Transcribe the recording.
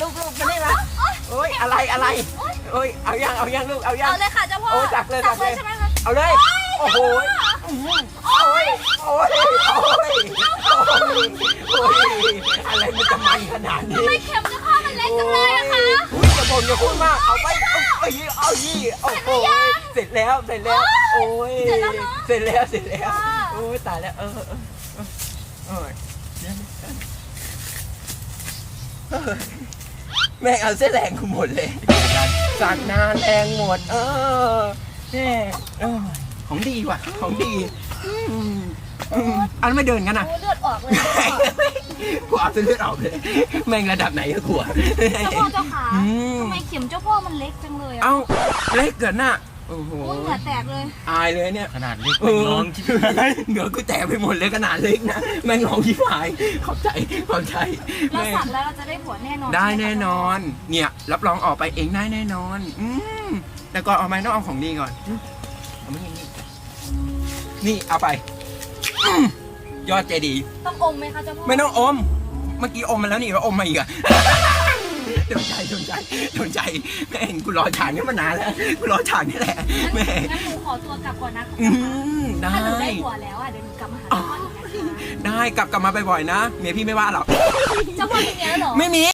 ลูกลูกมานี่มาโอ้ยอะไรอะไรโอ้ยเอายังเอายังลูกเอายังเอาเลยค่ะเจ้าพ่อโอ้ยจับเลยจัจับบเลเลยยใช่ไหมคะเอาเลยโอ้โหอื้อหือโอ้ยโอ้ยโอ้ยโอ้ยโอ้ยอะไรมันจะมันขนาดนี้ทำไมเข็มเจ้าพ่อมันเล็กจังเลยอะคะอุ้ยจะบ่นอย่าพูดมากเอาไปเอาเอายี่เอายี่โอ้โหเสร็จแล้วเสร็จแล้วโอ้ยเสร็จแล้วเสร็จแล้วเสร็จแล้วโอ้ยตายแล้วเออเออเออ แม่งเอาเส้นแรงกูหมดเลยสักนานแรงหมด เออแม่เออของดีว่ะ ของดีอืมอืมอันไม่เดินกันนะเลือดออกเลยกูเอาเส้นเลือดออกเลย แม่งระดับไหนก็กลัว เจ้าพ่อเจ้าขาอืม ทำไมเข็มเจ้าพ่อมันเล็กจังเลยอะ เอ้าเล็กเกินน่ะ โอ้โหโอ้ยเหงื่อแตกเลยอายเลยเนี่ยขนาดเล็กเอเป็นอร้องคิดเหนือกูแตกไปหมดเลยขนาดเล็กนะแม่งร้องที่หายขอบใจขอบใจเราแม่งสักแล้วเราจะได้ผัวแน่นอนได้ใช่หมแน่นอน เนี่ย รับรองออกไปเองได้แน่นอน อืมแต่ก่อนเอาไหมต้องเอาของดีก่อนอืมเอาไม่นี่นี่เอาไปอืมยอดเจดีย์ต้องอมไหมคะเจ้าพ่อ ไม่ต้องอม เมื่อกี้อมมาแล้วนี่ก็อมมาอีกอะ โดนใจโดนใจโดนใจแม่งกูรอฉากนี้มานานแล้วกูรอฉากนี้แหละแม่งงั้นหนูขอตัวกลับก่อนนะอืมได้ ถ้าหนูได้ผัวแล้วอะเดี๋ยวหนูกลับมาหาเจ้าพ่ออีกนะคะได้กลับกลับมาบ่อยๆนะ เมียพี่ไม่ว่าหรอกเจ้าพ่อมีเมียแล้วเหรอ ไม่มี